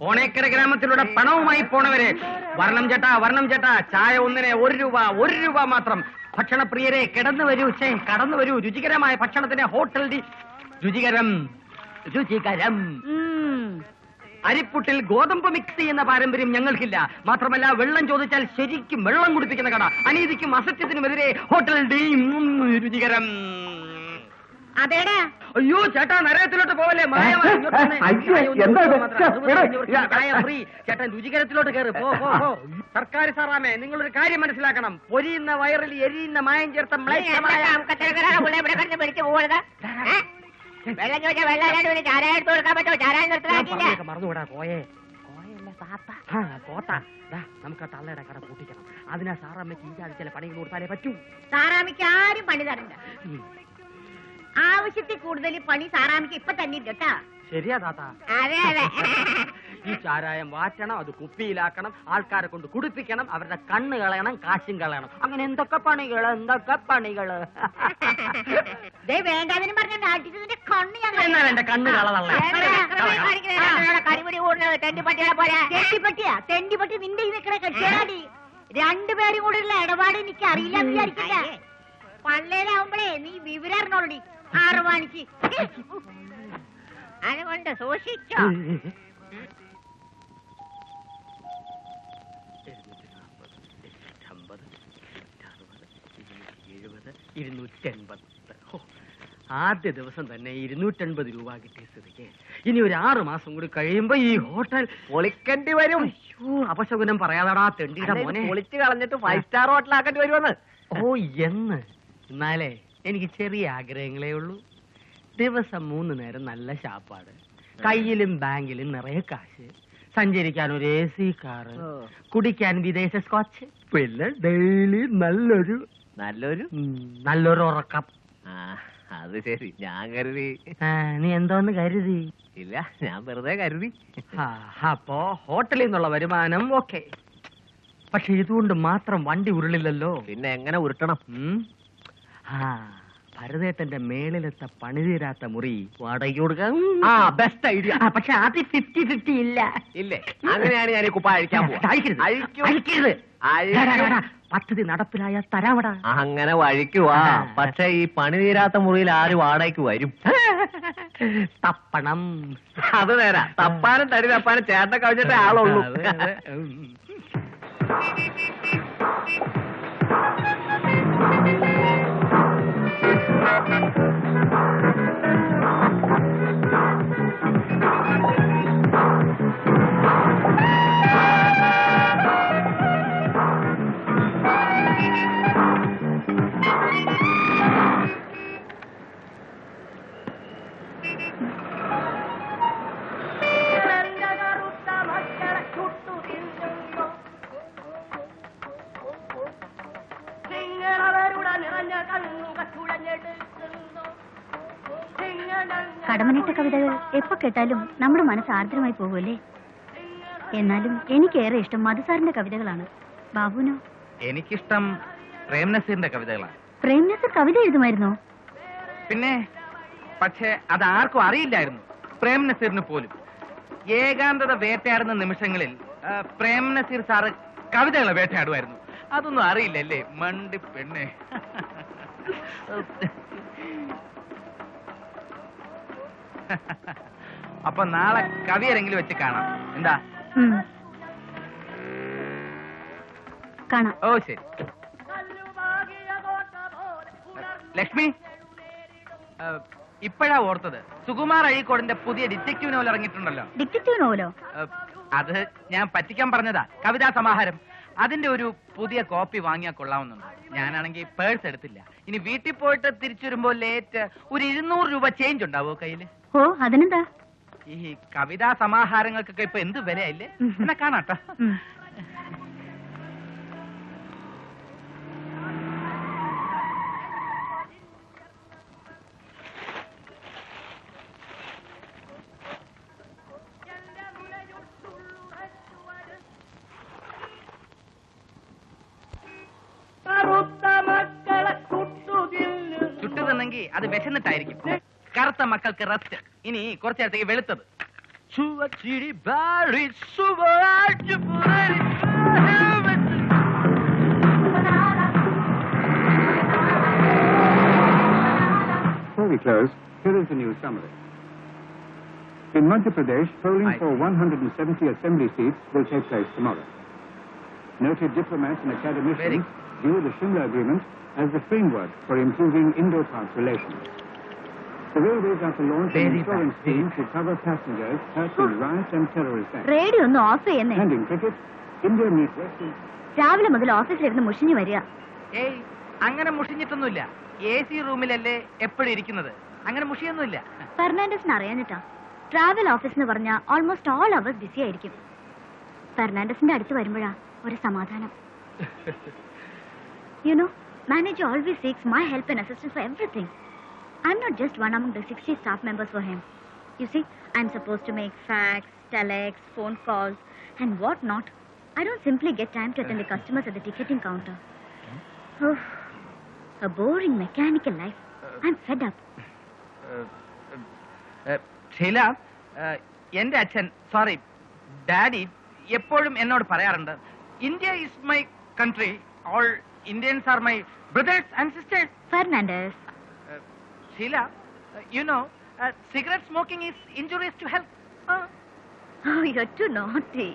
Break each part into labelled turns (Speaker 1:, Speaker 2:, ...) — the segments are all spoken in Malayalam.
Speaker 1: ഓണേക്കര ഗ്രാമത്തിലൂടെ പണവുമായി പോണവരെ വർണം ചേട്ടാ വർണം ചേട്ടാ ചായ ഒന്നിനെ ഒരു രൂപ ഒരു രൂപ മാത്രം. ഭക്ഷണപ്രിയരെ കിടന്നു വരൂ ചേ കടന്നു വരൂ. രുചികരമായ ഭക്ഷണത്തിന് ഹോട്ടൽ രുചികരം രുചികരം. അരിപ്പുട്ടിൽ ഗോതമ്പ് മിക്സ് ചെയ്യുന്ന പാരമ്പര്യം ഞങ്ങൾക്കില്ല. മാത്രമല്ല വെള്ളം ചോദിച്ചാൽ ശരിക്കും വെള്ളം കുടിപ്പിക്കുന്ന കട. അനീതിക്കും അസത്യത്തിനുമെതിരെ ഹോട്ടൽ ഡീം രുചികരം.
Speaker 2: അതേടാ.
Speaker 1: അയ്യോ ചേട്ടാ നരകത്തിലോട്ട് പോവല്ലേ? മായമായി ഇങ്ങോട്ട് വന്നേ.
Speaker 3: അയ്യോ,
Speaker 1: ചായ ഒന്ന്
Speaker 3: എന്താ ഇത്?
Speaker 1: ഫ്രീ. ചേട്ടൻ രുചികരത്തിലോട്ട് കയറി പോ പോ പോ. സർക്കാർ സാറാമേ നിങ്ങളൊരു കാര്യം മനസ്സിലാക്കണം. പൊരിയുന്ന വയറിൽ എരിയുന്ന മായം ചേർത്ത മ്ലേച്ഛമായ
Speaker 2: വെള്ളം ചോദിച്ചാൽ വെള്ളം ആരാണ്ട് പിന്നെ ചാരായം എടുത്ത് കൊടുക്കാൻ പറ്റുമോ? ചാരായം നിർത്തലാക്കിയില്ല
Speaker 1: പറഞ്ഞേക്ക, മറന്നുകൂടാ കോയെ. കോയല്ല താത്ത ആ, കോത്ത ദാ, നമുക്ക് ആ തള്ളയുടെ കട പൂട്ടിക്കണം. അതിനാ സാറമ്മയ്ക്ക് ഈ ചില പണികൾ കൊടുത്താലേ പറ്റൂ.
Speaker 2: സാറാമിക്ക് ആരും പണി തരണ്ട.
Speaker 1: ഉം.
Speaker 2: ആവശ്യത്തിൽ കൂടുതൽ പണി സാറാമിക്ക് ഇപ്പൊ തന്നെ ഉണ്ട് കേട്ടാ.
Speaker 1: ശരിയാ താത്ത.
Speaker 2: അതെ അതെ.
Speaker 1: ഈ ചാരായം വാറ്റണം അത് കുപ്പിയിലാക്കണം ആൾക്കാരെ കൊണ്ട് കുടിപ്പിക്കണം അവരുടെ കണ്ണ് കളയണം കാശും കളയണം. അങ്ങനെ എന്തൊക്കെ പണികൾ എന്തൊക്കെ പണികൾ
Speaker 2: ദേ വേണ്ടാതിനും പറഞ്ഞ നാട്ടിച്ചതിന്റെ കണ്ണ് ഞാൻ
Speaker 1: എന്നാൽ എന്റെ കണ്ണ് കളതള്ള
Speaker 2: കരിമുടി കൂടുന്നത് തെണ്ടിപ്പട്ടികളെ പോലെ. തെണ്ടിപ്പട്ടിയാ? തെണ്ടിപ്പട്ടി നിന്റെ ഈ നിക്കണ കെട്ടിയാടി രണ്ടുപേരും കൂടെയുള്ള ഇടപാട് എനിക്ക് അറിയില്ല എന്ന് വിചാരിക്കില്ല പള്ളേലാവുമ്പോഴേ നീ വിവരം അറിഞ്ഞോളടി. ആറുമാനിക്ക് അതുകൊണ്ട് സൂക്ഷിച്ചോ.
Speaker 1: ഇരുന്നൂറ്റൻപത് ആദ്യ ദിവസം തന്നെ ഇരുന്നൂറ്റൻപത് രൂപ കിട്ടിയ സ്ഥിതിക്ക്. ഇനി ഒരു ആറു മാസം കൂടി കഴിയുമ്പോ ഈ ഹോട്ടൽ
Speaker 3: പൊളിക്കേണ്ടി വരും.
Speaker 1: അയ്യോ, അപശകുനം പറയാതാടാ തെണ്ടിയുടെ മോനെ.
Speaker 3: പൊളിച്ച് കളഞ്ഞിട്ട് ഫൈവ് സ്റ്റാർ ഹോട്ടലാക്കേണ്ടി വരുമെന്ന്.
Speaker 1: ഓ എന്ന്. എന്നാലേ എനിക്ക് ചെറിയ ആഗ്രഹങ്ങളേ ഉള്ളൂ. ദിവസം മൂന്ന് നേരം നല്ല ശാപ്പാട്. കയ്യിലും ബാങ്കിലും നിറയെ കാശ്. സഞ്ചരിക്കാൻ ഒരു എ സി കാറ്. കുടിക്കാൻ വിദേശ സ്കോച്ച്. പിന്നെ ഡെയിലി നല്ലൊരു
Speaker 3: നല്ലൊരു?
Speaker 1: നല്ലൊരു ഉറക്കം.
Speaker 3: അത് ശരി. ഞാൻ കരുതി.
Speaker 1: നീ എന്തോന്ന് കരുതി?
Speaker 3: ഇല്ല ഞാൻ വെറുതെ കരുതി.
Speaker 1: അപ്പോ ഹോട്ടലിൽ നിന്നുള്ള വരുമാനം ഓക്കെ. പക്ഷെ ഇതുകൊണ്ട് മാത്രം വണ്ടി ഉരുളില്ലല്ലോ.
Speaker 3: പിന്നെ എങ്ങനെ ഉരുട്ടണം?
Speaker 1: ഭരതേട്ടന്റെ മേളിലത്തെ പണിതീരാത്ത മുറി വാടകയ്ക്ക് കൊടുക്കാം
Speaker 3: ആ ബെസ്റ്റ് ഐഡിയ
Speaker 1: പക്ഷെ അത് ഫിഫ്റ്റി ഫിഫ്റ്റി ഇല്ല
Speaker 3: ഇല്ലേ അങ്ങനെയാണ് ഞാൻ ഈ കുപ്പ അഴിക്കാൻ പോവാ
Speaker 1: അഴിക്കരുത്.
Speaker 3: അഴിക്കും.
Speaker 1: അഴിക്കരുത്.
Speaker 3: അഴിക്കും.
Speaker 1: ഡാ, ഡാ, പദ്ധതി നടപ്പിലായ തരാവടാ
Speaker 3: അങ്ങനെ വഴിക്കുവാ
Speaker 1: ആ.
Speaker 3: പക്ഷെ ഈ പണി തീരാത്ത മുറിയിൽ ആര് വാടകയ്ക്ക് വരും
Speaker 1: തപ്പണം
Speaker 3: അത് നേരാ തപ്പാനും തടി തപ്പാനും ചേട്ട കവിഞ്ഞിട്ടേ ആളുള്ളൂ
Speaker 1: അതെ, അതെ. ഉം.
Speaker 4: കേട്ടാലും നമ്മുടെ മനസ്സ് ആർദ്രമായി പോകുമല്ലേ? എന്നാലും എനിക്കേറെ ഇഷ്ടം മധുസാറിന്റെ കവിതകളാണ്. ബാബുനോ
Speaker 5: എനിക്കിഷ്ടം പ്രേംനസീറിന്റെ കവിതകളാണ്.
Speaker 4: പ്രേംനസീർ കവിത എഴുതുമായിരുന്നോ?
Speaker 5: പിന്നെ പക്ഷേ അത് ആർക്കും അറിയില്ലായിരുന്നു പ്രേംനസീറിന് പോലും. ഏകാന്തത വേട്ടയാടുന്ന നിമിഷങ്ങളിൽ പ്രേംനസീർ പ്രേം നസീർ സാറ് കവിതകളെ വേട്ടയാടുമായിരുന്നു. അതൊന്നും അറിയില്ലല്ലേ? മണ്ടി പെണ്ണെ. അപ്പൊ നാളെ കവിയരെങ്കിലും വെച്ച് കാണാം. എന്താ?
Speaker 4: കാണാം.
Speaker 5: ഓ ശരി. ലക്ഷ്മി ഇപ്പോഴാ ഓർത്തത്. സുകുമാർ അഴീക്കോടിന്റെ പുതിയ ഡിറ്റക്റ്റീവ് നോവൽ ഇറങ്ങിയിട്ടുണ്ടല്ലോ.
Speaker 4: ഡിറ്റക്റ്റീവ് നോവലോ?
Speaker 5: അത് ഞാൻ പറ്റിക്കാൻ പറഞ്ഞതാ. കവിതാ സമാഹാരം. അതിന്റെ ഒരു പുതിയ കോപ്പി വാങ്ങിയാൽ കൊള്ളാവുന്നുണ്ട്. ഞാനാണെങ്കിൽ പേഴ്സ് എടുത്തില്ല. ഇനി വീട്ടിൽ പോയിട്ട് തിരിച്ചു വരുമ്പോ ലേറ്റ് ഒരു ഇരുന്നൂറ് രൂപ ചേഞ്ച് ഉണ്ടാവോ കയ്യിൽ?
Speaker 4: ഓ അതിനെന്താ?
Speaker 5: ഈ കവിതാ സമാഹാരങ്ങൾക്കൊക്കെ ഇപ്പൊ എന്ത് വിലയല്ലേ? എന്നെ കാണാട്ടോ.
Speaker 4: ഉം.
Speaker 5: ചുട്ടു തിന്നെങ്കിൽ അത് വിശന്നിട്ടായിരിക്കും. കറുത്ത മക്കൾക്ക് റെസ്റ്റ്. ഇനി കുറച്ചു നേരത്തേക്ക് വെളുത്തത് ചുവച്ചിരി ബാരി സുവരാജ് പുരരി
Speaker 6: Before we close, here is the news summary. In Madhya Pradesh, polling
Speaker 5: Aye.
Speaker 6: for 170 assembly seats will take place tomorrow. Noted diplomats and
Speaker 5: Very
Speaker 6: academicians view the Shimla Agreement as the framework for improving Indo-Pak relations.
Speaker 4: Radio ഒന്ന് ഓഫ് ചെയ്യുന്നേ. രാവിലെ മുതൽ ഓഫീസിലിരുന്ന് മുഷിഞ്ഞു വരിക.
Speaker 5: ഏയ് അങ്ങനെ മുഷിഞ്ഞിട്ടൊന്നുമില്ല. എ സി റൂമിലല്ലേ എപ്പോഴും ഇരിക്കുന്നത്. അങ്ങനെ മുഷിയൊന്നുമില്ല.
Speaker 4: ഫെർണാണ്ടസിന് അറിയാഞ്ഞിട്ടാ. ട്രാവൽ ഓഫീസ് എന്ന് പറഞ്ഞാൽ ഓൾമോസ്റ്റ് ഓൾ അവേഴ്സ് ബിസി ആയിരിക്കും. ഫെർണാണ്ടസിന്റെ അടുത്ത് വരുമ്പോഴാ ഒരു സമാധാനം. You know manage manager always seeks my help and assistance for everything I am not just one among the 60 staff members for him. You see, I'm supposed to make fax, telex, phone calls, and what not. I don't simply get time to attend the customers at the ticketing counter. Oh, a boring mechanical life. I'm fed up.
Speaker 5: Sheela ഏഹ്, എന്റെ അച്ഛൻ സോറി ഡാഡി എപ്പോഴും എന്നോട് പറയാറുണ്ട് India is my country all Indians are my brothers and sisters
Speaker 4: Fernandez.
Speaker 5: Sheela you know cigarette smoking is injuries to health
Speaker 4: Oh, you're too naughty.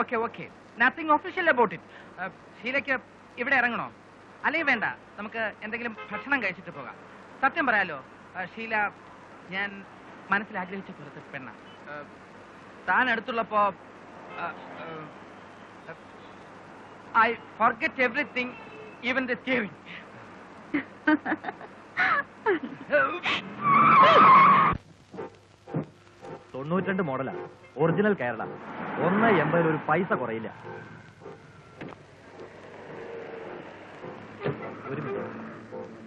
Speaker 5: Okay okay nothing official about it ഷീലയ്ക്ക് ഇവിടെ ഇറങ്ങണോ? അല്ലെങ്കിൽ വേണ്ട. നമുക്ക് എന്തെങ്കിലും ഭക്ഷണം കഴിച്ചിട്ട് പോകാം. സത്യം പറയാലോ ഷീല ഞാൻ മനസ്സിൽ ആഗ്രഹിച്ച പുറത്ത് പെണ്ണ താൻ അടുത്തുള്ളപ്പോ I forget everything even the starving
Speaker 3: തൊണ്ണൂറ്റിരണ്ട് മോഡലാ. ഒറിജിനൽ കേരള. ഒന്ന് എൺപതിൽ ഒരു പൈസ കുറയില്ല. ഒരു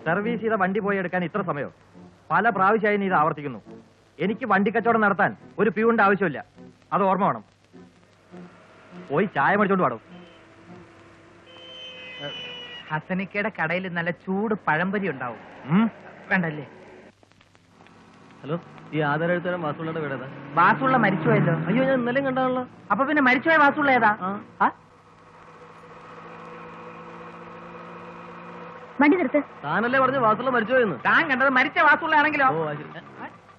Speaker 3: സർവീസ് ചെയ്ത വണ്ടി പോയി എടുക്കാൻ ഇത്ര സമയോ? പല പ്രാവശ്യമായി നീ ഇത് ആവർത്തിക്കുന്നു. എനിക്ക് വണ്ടി കച്ചവടം നടത്താൻ ഒരു പ്യൂണിന്റെ ആവശ്യമില്ല. അത് ഓർമ്മ വേണം. പോയി ചായ മടിച്ചോണ്ട് പാടും
Speaker 5: ഹസനിക്കയുടെ കടയിൽ നല്ല ചൂട് പഴംപൊരി ഉണ്ടാവും. വേണ്ടല്ലേ
Speaker 3: ഹലോ ഈ ആധാരെഴുത്തരം വാസുള്ളയുടെ വീടേതാ
Speaker 5: വാസുള്ള മരിച്ചുപോയല്ലോ.
Speaker 3: അയ്യോ ഞാൻ ഇന്നലെയും കണ്ടാണല്ലോ.
Speaker 5: അപ്പൊ പിന്നെ മരിച്ചുപോയ വാസുള്ള ഏതാ?
Speaker 4: വണ്ടി നിർത്ത്.
Speaker 3: താനല്ലേ പറഞ്ഞു വാസുള്ള മരിച്ചുപോയെന്ന്?
Speaker 5: താൻ കണ്ടത് മരിച്ച വാസുള്ള ആണെങ്കിലോ.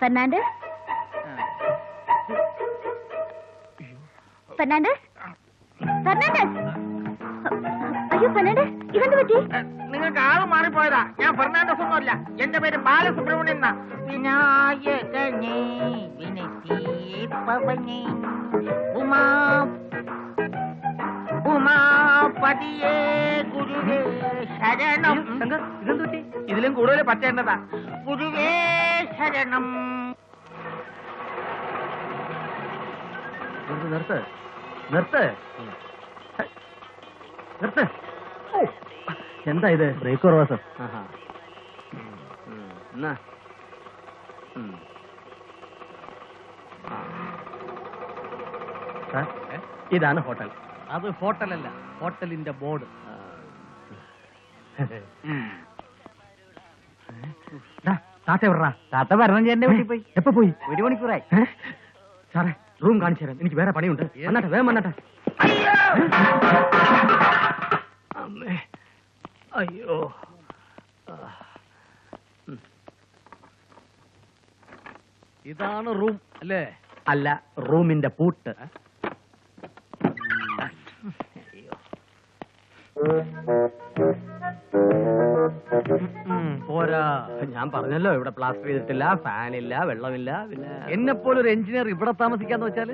Speaker 4: ഫെർണാണ്ടസ് ഫെർണാണ്ടസ് ഫെർണാണ്ടസ് അയ്യോ ഫെർണാണ്ടസ് ഇതെന്ത് പറ്റി?
Speaker 5: നിങ്ങൾക്ക് ആൾ മാറിപ്പോയതാ. ഞാൻ ഫെർണാണ്ടസ് ഒന്നുമല്ല എന്റെ പേര് ബാലസുബ്രഹ്മണ്യൻ എന്നാ. വിനായകനേ വിനസീപ്പവനേ ഉമാ ഉമാപതിയേ ഗുരുവേ ശരണം. ഇതെന്തുട്ടി ഇതിലും കൂടുതൽ പറ്റേണ്ടതാ. ഗുരുവേ ശരണം.
Speaker 3: നിർത്ത്, നിർത്ത്. നിർത്ത്. എന്താ ഇത്? ബ്രേക്ക് കുറവാ സർ. ഇതാണ് ഹോട്ടൽ. അത് ഹോട്ടലല്ല ഹോട്ടലിന്റെ ബോർഡ്. താത്ത എവിടാ
Speaker 5: താത്ത വരണം എന്റെ വീട്ടിൽ പോയി.
Speaker 3: എപ്പോ പോയി?
Speaker 5: ഒരു മണിക്കൂറായി?
Speaker 3: സാറേ റൂം കാണിച്ചു തരാം. എനിക്ക് വേറെ പണിയുണ്ട്. വന്നട്ടെ വേഗം വന്നട്ടെ. അമ്മേ. അയ്യോ. ഇതാണ് റൂം അല്ലേ? അല്ല റൂമിന്റെ പൂട്ട്. പോരാ. ഞാൻ പറഞ്ഞല്ലോ ഇവിടെ പ്ലാസ്റ്റർ ചെയ്തിട്ടില്ല ഫാനില്ല വെള്ളമില്ല പിന്നെ എന്നെ ഒരു എഞ്ചിനീയർ ഇവിടെ താമസിക്കാന്ന് വെച്ചാൽ?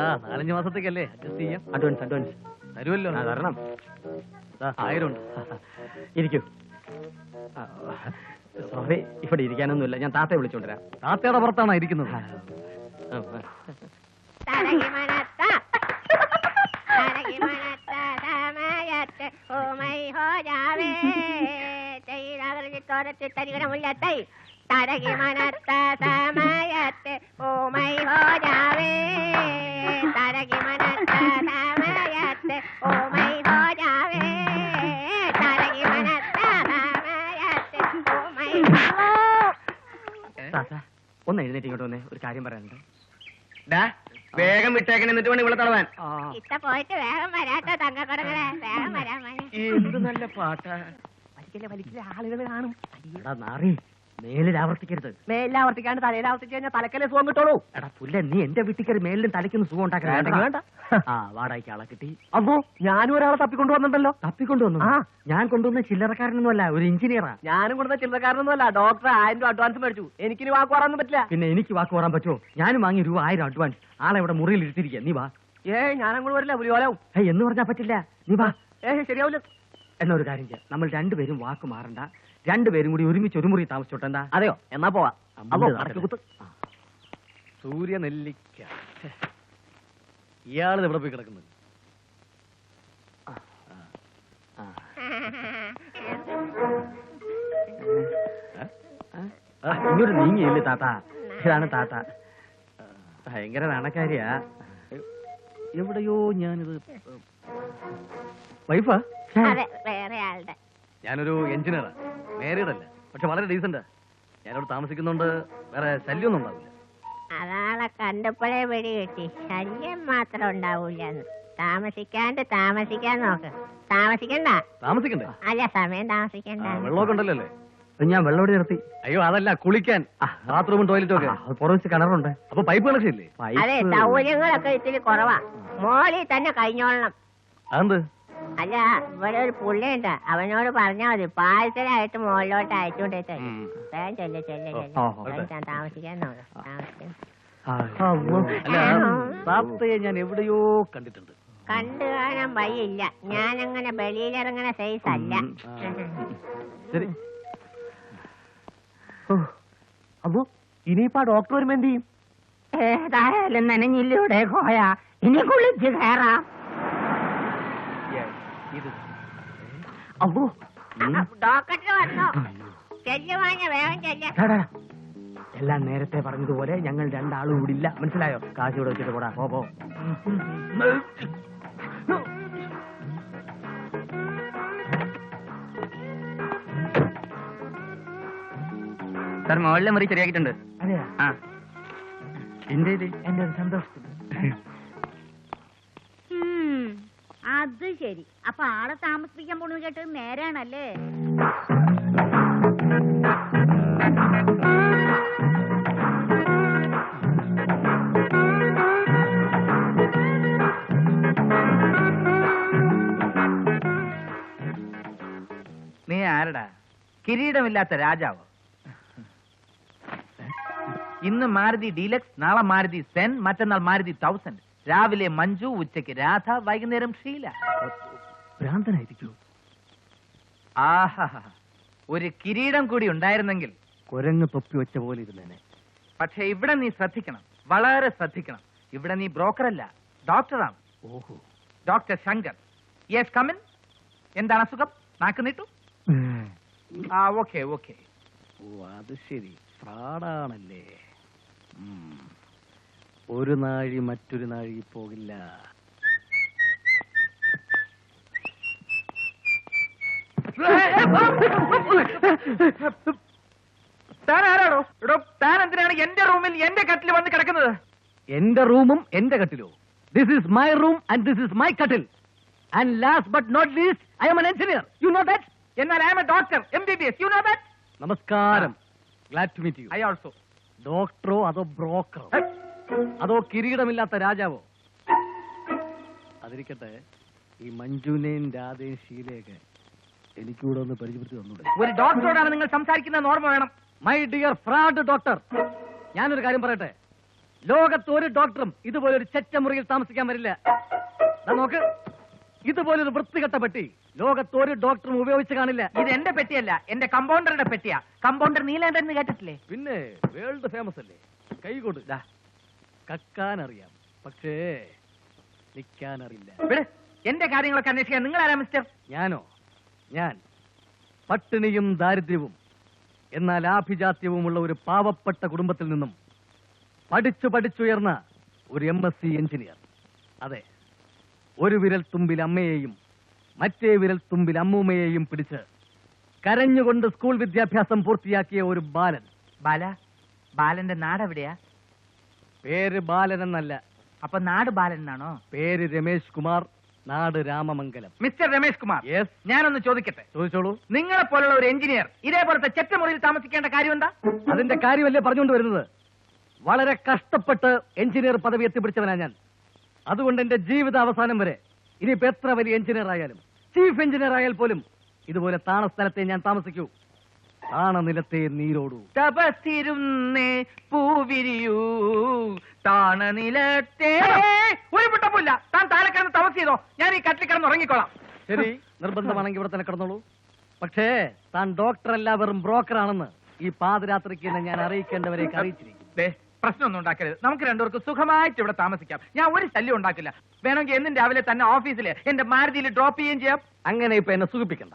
Speaker 3: ആ നാലഞ്ച് മാസത്തേക്കല്ലേ അഡ്ജസ്റ്റ് ചെയ്യാം. അഡ്വാൻസ് അഡ്വാൻസ് തരുമല്ലോ തരണം. ദാ, ആയിരം ഇരിക്കൂ. സോറി ഇവിടെ ഇരിക്കാനൊന്നുമില്ല. ഞാൻ താത്തയെ വിളിച്ചോണ്ടിരാം താത്തയുടെ പുറത്താണോ ഇരിക്കുന്നത്?
Speaker 2: സമയത്ത് ഓമൈ ഹോ ജാവേ തൈരകർജി തോരത്ത്
Speaker 1: ഒന്ന് എഴുന്നേറ്റ് ഇങ്ങോട്ട് വന്നേ ഒരു കാര്യം പറയാനുണ്ട്. ഡാ വേഗം വിട്ടേക്കണ എന്നിട്ട് വേണം ഇവിടെ തടവാൻ
Speaker 2: പോയിട്ട് വേഗം വരാട്ടോ തങ്കക്കടകളെ വേഗം വരാൻ.
Speaker 1: എന്ത് നല്ല പാട്ടാ.
Speaker 5: വലിക്കില്ല വലിക്കില്ല ആളുകൾ കാണും.
Speaker 1: നാറി. മേലിൽ ആവർത്തിക്കരുത്
Speaker 5: മേലാവർത്തിക്കാണ്ട് തലയിലാവർത്തിച്ച് കഴിഞ്ഞാൽ തലക്കല്ലേ സുഖം കിട്ടുള്ളൂ.
Speaker 1: എടാ പുല്ല നീ എന്റെ വീട്ടിൽ കയറി മേലിലും തലയ്ക്കൊന്ന് സുഖം ഉണ്ടാക്കാൻ ആ വാടകയ്ക്ക് ആളെ കിട്ടി.
Speaker 5: അപ്പോ ഞാനും ഒരാളെ തപ്പിക്കൊണ്ടു വന്നിട്ടുണ്ടല്ലോ
Speaker 1: തപ്പിക്കൊണ്ടുവന്നു?
Speaker 5: ആ.
Speaker 1: ഞാൻ കൊണ്ടുവന്ന ചില്ലറക്കാരനൊന്നുമല്ല ഒരു എഞ്ചിനീയറാ.
Speaker 5: ഞാനും കൊണ്ടുവന്ന ചില്ലറക്കാരനൊന്നുമല്ല. ഡോക്ടർ ആയിരം രൂപ അഡ്വാൻസ് മേടിച്ചു. എനിക്കിനി വാക്ക് പറയാനൊന്നും പറ്റില്ല.
Speaker 1: പിന്നെ എനിക്ക് വാക്ക് പറയാൻ പറ്റുമോ? ഞാനും വാങ്ങി രൂപ ആയിരം അഡ്വാൻസ് ആളെ ഇവിടെ മുറിയിൽ ഇരുത്തിരിക്കുക നീ വാ.
Speaker 5: ഏ ഞാനങ്ങോട്ട് വരില്ല. പുലിയോലാവും
Speaker 1: എന്ന് പറഞ്ഞാ പറ്റില്ല. നീ വാ.
Speaker 5: ഏ ശരിയാവില്ല.
Speaker 1: എന്നൊരു കാര്യം ചെയ്യാം. നമ്മൾ രണ്ടുപേരും വാക്ക് മാറണ്ട. രണ്ടുപേരും കൂടി ഒരുമിച്ച് ഒരു മുറി താമസിച്ചോട്ടെ എന്താ
Speaker 5: അതെയോ? എന്നാ പോവാ.
Speaker 1: അമ്മോ, അടക്ക് കുത്ത്.
Speaker 3: സൂര്യ നെല്ലിക്ക ഛെ. ഇയാൾ ഇവിടെ പോയി കിടക്കുന്നത്
Speaker 1: ആ, ഇങ്ങോട്ട് നീങ്ങിയില്ലേ താത്ത? ഇതാണ് താത്ത. ഭയങ്കര നാണക്കാരിയാ.
Speaker 3: എവിടെയോ ഞാനിത് വൈഫാ
Speaker 2: അതെ വേറെ ആളുടെ.
Speaker 3: ഞാനൊരു എഞ്ചിനീയറാണ് മാരീഡ് അല്ല പക്ഷെ വളരെ ഡീസന്റാ. ഞാനിവിടെ താമസിക്കുന്നുണ്ട് വേറെ ശല്യമൊന്നും ഉണ്ടാവില്ല.
Speaker 2: അതാളെ കണ്ടപ്പോഴേ വെടി കിട്ടി. ശല്യം മാത്രം ഉണ്ടാവൂല താമസിക്കാണ്ട് താമസിക്കാൻ നോക്ക്. താമസിക്കണ്ട.
Speaker 3: താമസിക്കണ്ട?
Speaker 2: അല്ല സമയം താമസിക്കണ്ട.
Speaker 3: വെള്ളമൊക്കെ ഉണ്ടല്ലോ
Speaker 1: ഞാൻ വെള്ളം ഇവിടെ നിർത്തി.
Speaker 3: അയ്യോ അതല്ല കുളിക്കാൻ. ബാത്റൂമും ടോയ്ലറ്റും ഒക്കെ.
Speaker 1: പുറത്ത് കിണറുണ്ട്.
Speaker 3: അപ്പൊ പൈപ്പ് കണക്ഷൻ ഇല്ലേ?
Speaker 2: അതെ സൗകര്യങ്ങളൊക്കെ ഇത്തിരി കുറവാ. മോളി തന്നെ കഴിഞ്ഞോളണം.
Speaker 3: അതെന്ത്?
Speaker 2: അല്ല ഇവിടെ ഒരു പുള്ളിയുണ്ട്. അവനോട് പറഞ്ഞാൽ മതി. പാഴ്സലായിട്ട് മുകളിലോട്ട് അയച്ചുകൊണ്ടേ തരും. വേഗം ചെല്ല് ചെല്ല് ചെല്ല്. താമസിക്കാൻ നോക്ക്. താമസിക്കാൻ
Speaker 3: ഞാൻ എവിടെയോ കണ്ടിട്ടുണ്ട്.
Speaker 2: കണ്ടു കാണാൻ വഴിയില്ല. ഞാനങ്ങനെ വെളിയിലിറങ്ങണ സൈസ് അല്ല.
Speaker 3: ശരി.
Speaker 5: അപ്പോ ഇനിയിപ്പോ ഡോക്ടർ വരുമ്പോ എന്ത് ചെയ്യും?
Speaker 2: ഏതായാലും നനഞ്ഞില്ലൂടെ കോയ ഇനി കുളിച്ച് കയറാം
Speaker 3: ഇത്
Speaker 2: ഡോക്ടർ വന്നോ? വേഗം ചെല്ല.
Speaker 1: എല്ലാം നേരത്തെ പറഞ്ഞതുപോലെ ഞങ്ങൾ രണ്ടാളും ഇവിടില്ല മനസ്സിലായോ? കാശ് ഇവിടെ വെച്ചിട്ട് പോടാ. പോ പോ.
Speaker 5: സാർ മുകളിലെ മുറി ശരിയാക്കിയിട്ടുണ്ട്.
Speaker 1: അതെയാ?
Speaker 5: ആ.
Speaker 1: എന്റെ ഇത്
Speaker 4: Hmm, അത് ശരി. അപ്പൊ ആളെ താമസിപ്പിക്കാൻ പോണെന്ന് കേട്ടത് നേരാണല്ലേ?
Speaker 5: നീ ആരടാ? കിരീടമില്ലാത്ത രാജാവ്? ഇന്ന് മാരുതി ഡീലക്സ് നാളെ മാരുതി സെൻ മറ്റന്നാൾ മാരുതി തൗസൻഡ്. രാവിലെ മഞ്ജു ഉച്ചയ്ക്ക് രാധ വൈകുന്നേരം ഷീല.
Speaker 1: ഭ്രാന്തനായിരിക്കൂ.
Speaker 5: ആഹാ ഒരു കിരീടം കൂടി ഉണ്ടായിരുന്നെങ്കിൽ.
Speaker 1: കുരങ്ങ് തൊപ്പി വെച്ച പോലെ ഇരുന്നേനെ.
Speaker 5: പക്ഷെ ഇവിടെ നീ ശ്രദ്ധിക്കണം. വളരെ ശ്രദ്ധിക്കണം. ഇവിടെ നീ ബ്രോക്കറല്ല ഡോക്ടറാണ്.
Speaker 1: ഓഹോ.
Speaker 5: ഡോക്ടർ ശങ്കർ. യെസ് കമിൻ എന്താണ് അസുഖം? നാക്ക് നീട്ടു? ആ ഓക്കെ ഓക്കെ
Speaker 3: ഓ അത് ശരി. ഫ്രാഡാണല്ലേ. ഒരു നാഴി മറ്റൊരു നാഴി പോകില്ല.
Speaker 5: താൻ എടോ താൻ എന്തിനാണ് എന്റെ റൂമിൽ എന്റെ കട്ടിൽ വന്ന് കിടക്കുന്നത്?
Speaker 3: എന്റെ റൂമും എന്റെ കട്ടിലോ. This is my room and this is my കട്ടിൽ. And last but not least I am an engineer you know that
Speaker 5: എന്നാൽ I am a doctor M B B S you know that
Speaker 3: നമസ്കാരം. Glad to meet you
Speaker 5: I also
Speaker 3: ഡോക്ടറോ അതോ ബ്രോക്കറോ? അതോ കിരീടമില്ലാത്ത രാജാവോ? അതിരിക്കട്ടെ ഈ മഞ്ജുനെയും രാധയും ശീലയൊക്കെ എനിക്കൂടെ ഒന്ന് പരിചയപ്പെടുത്തി തന്നൂടെ.
Speaker 5: ഒരു ഡോക്ടറോടാണ് നിങ്ങൾ സംസാരിക്കുന്ന ഓർമ്മ വേണം.
Speaker 3: മൈ ഡിയർ ഫ്രാഡ് ഡോക്ടർ ഞാനൊരു കാര്യം പറയട്ടെ? ലോകത്ത് ഒരു ഡോക്ടറും ഇതുപോലെ ഒരു ചെറ്റ മുറിയിൽ താമസിക്കാൻ വരില്ല. നോക്ക് ഇതുപോലൊരു വൃത്തികെട്ട പെട്ടി ലോകത്ത് ഒരു ഡോക്ടറും ഉപയോഗിച്ച് കാണില്ല.
Speaker 5: ഇത് എന്റെ പെട്ടിയല്ല എന്റെ കമ്പൗണ്ടറുടെ പെട്ടിയാ. കമ്പൗണ്ടർ നീലേണ്ടെന്ന് കേട്ടിട്ടില്ലേ?
Speaker 3: പിന്നെ വേൾഡ് ഫേമസ് അല്ലേ? കൈകൊണ്ട് ദാ. കക്കാൻ അറിയാം പക്ഷേ
Speaker 5: നിൽക്കാനറിയില്ല. എന്റെ കാര്യങ്ങളൊക്കെ അന്വേഷിക്കാൻ നിങ്ങൾ ആരാ മിസ്റ്റർ
Speaker 3: ഞാനോ? ഞാൻ. പട്ടിണിയും ദാരിദ്ര്യവും എന്നാൽ ആഭിജാത്യവുമുള്ള ഒരു പാവപ്പെട്ട കുടുംബത്തിൽ നിന്നും പഠിച്ചു പഠിച്ചുയർന്ന ഒരു എം എസ് സി എഞ്ചിനീയർ. അതെ ഒരു വിരൽ തുമ്പിൽ അമ്മയെയും മറ്റേ വിരൽ തുമ്പിൽ അമ്മൂമ്മയെയും പിടിച്ച് കരഞ്ഞുകൊണ്ട് സ്കൂൾ വിദ്യാഭ്യാസം പൂർത്തിയാക്കിയ ഒരു ബാലൻ.
Speaker 5: ബാല? ബാലന്റെ നാട് എവിടെയാ
Speaker 3: പേര് ബാലൻ എന്നല്ല
Speaker 5: അപ്പൊ നാട് ബാലൻ എന്നാണോ
Speaker 3: പേര് രമേശ് കുമാർ നാട് രാമമംഗലം.
Speaker 5: മിസ്റ്റർ രമേശ് കുമാർ
Speaker 3: യെസ്
Speaker 5: ഞാനൊന്ന് ചോദിക്കട്ടെ?
Speaker 3: ചോദിച്ചോളൂ.
Speaker 5: നിങ്ങളെ പോലുള്ള ഒരു എഞ്ചിനീയർ ഇതേപോലത്തെ ചെറ്റമുറിയിൽ താമസിക്കേണ്ട കാര്യം എന്താ
Speaker 3: അതിന്റെ കാര്യമല്ലേ പറഞ്ഞുകൊണ്ട് വരുന്നത്? വളരെ കഷ്ടപ്പെട്ട് എഞ്ചിനീയർ പദവി എത്തിപ്പിടിച്ചവനാ ഞാൻ. അതുകൊണ്ട് എന്റെ ജീവിത അവസാനം വരെ ഇനിയിപ്പോ എത്ര വലിയ എഞ്ചിനീയർ ആയാലും ചീഫ് എഞ്ചിനീയർ ആയാൽ പോലും ഇതുപോലെ താണ സ്ഥലത്തെ ഞാൻ താമസിക്കൂ. താണ നീരോടു.
Speaker 5: തപസിരുന്നേ പൂവിരിയൂ. താണനിലത്തെ ഒരു പുട്ടപ്പൂല്ല താൻ താഴെ കിടന്ന് തപസ് ചെയ്തോ. ഞാൻ ഈ കട്ടിൽ കിടന്ന് ഉറങ്ങിക്കോളാം.
Speaker 3: ശരി. നിർബന്ധമാണെങ്കിൽ ഇവിടെ തന്നെ കിടന്നോളൂ. പക്ഷേ താൻ ഡോക്ടർ അല്ല വെറും ബ്രോക്കർ ആണെന്ന് ഈ പാതിരാത്രിക്ക് തന്നെ ഞാൻ അറിയിക്കേണ്ടവരെ അറിയിച്ചിരിക്കും
Speaker 5: പ്രശ്നമൊന്നും ഉണ്ടാക്കരുത്. നമുക്ക് രണ്ടുപേർക്ക് സുഖമായിട്ട് ഇവിടെ താമസിക്കാം. ഞാൻ ഒരു ശല്യം ഉണ്ടാക്കില്ല. വേണമെങ്കിൽ എന്നും രാവിലെ തന്നെ ഓഫീസിൽ എന്റെ മാരുതിയിൽ ഡ്രോപ്പ് ചെയ്യുകയും ചെയ്യാം.
Speaker 3: അങ്ങനെ ഇപ്പൊ എന്നെ സുഖിപ്പിക്കണ്ട.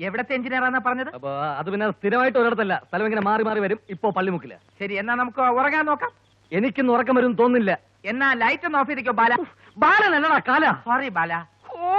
Speaker 5: എവിടത്തെ എഞ്ചിനീയറാന്നാ പറഞ്ഞത്?
Speaker 3: അപ്പൊ അത് പിന്നെ സ്ഥിരമായിട്ട് ഒരിടത്തല്ല. സ്ഥലം ഇങ്ങനെ മാറി മാറി വരും. ഇപ്പോ പള്ളിമുക്കില്ല
Speaker 5: ശരി എന്നാ നമുക്ക് ഉറങ്ങാൻ നോക്കാം.
Speaker 3: എനിക്കിന്ന് ഉറക്കം വരും തോന്നില്ല
Speaker 5: എന്നാ ലൈറ്റ് ഒന്ന് ഓഫ് ചെയ്തിക്കോ ബാല?
Speaker 3: ബാലൻ എന്നടാ കാല.
Speaker 5: സോറി ബാല.
Speaker 3: ഓ